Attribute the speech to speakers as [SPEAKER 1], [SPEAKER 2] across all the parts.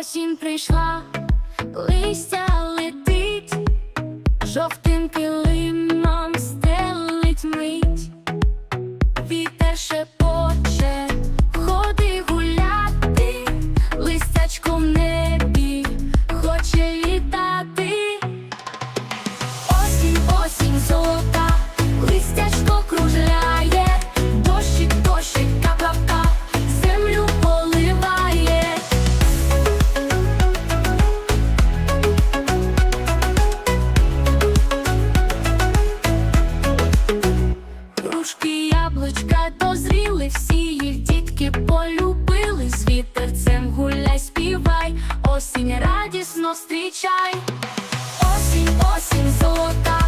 [SPEAKER 1] Осінь прийшла, листя летить, жовтим килимом стелить мить, вітер шепоче, ходи гуляти, листячко в небі хоче літати. Осінь, осінь золота, листячко Грушки, яблучка дозріли, всі їх дітки полюбили. З вітерцем гуляй, співай, осінь радісно зустрічай. Осінь, осінь золота,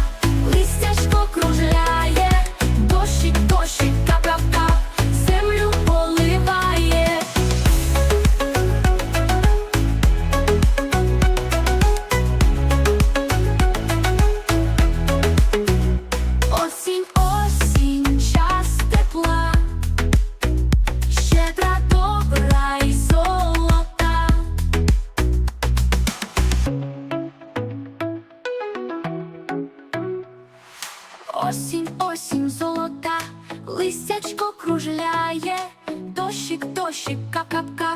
[SPEAKER 1] Осінь, осінь, золота, листячко кружляє, дощик, дощик, кап-кап-кап.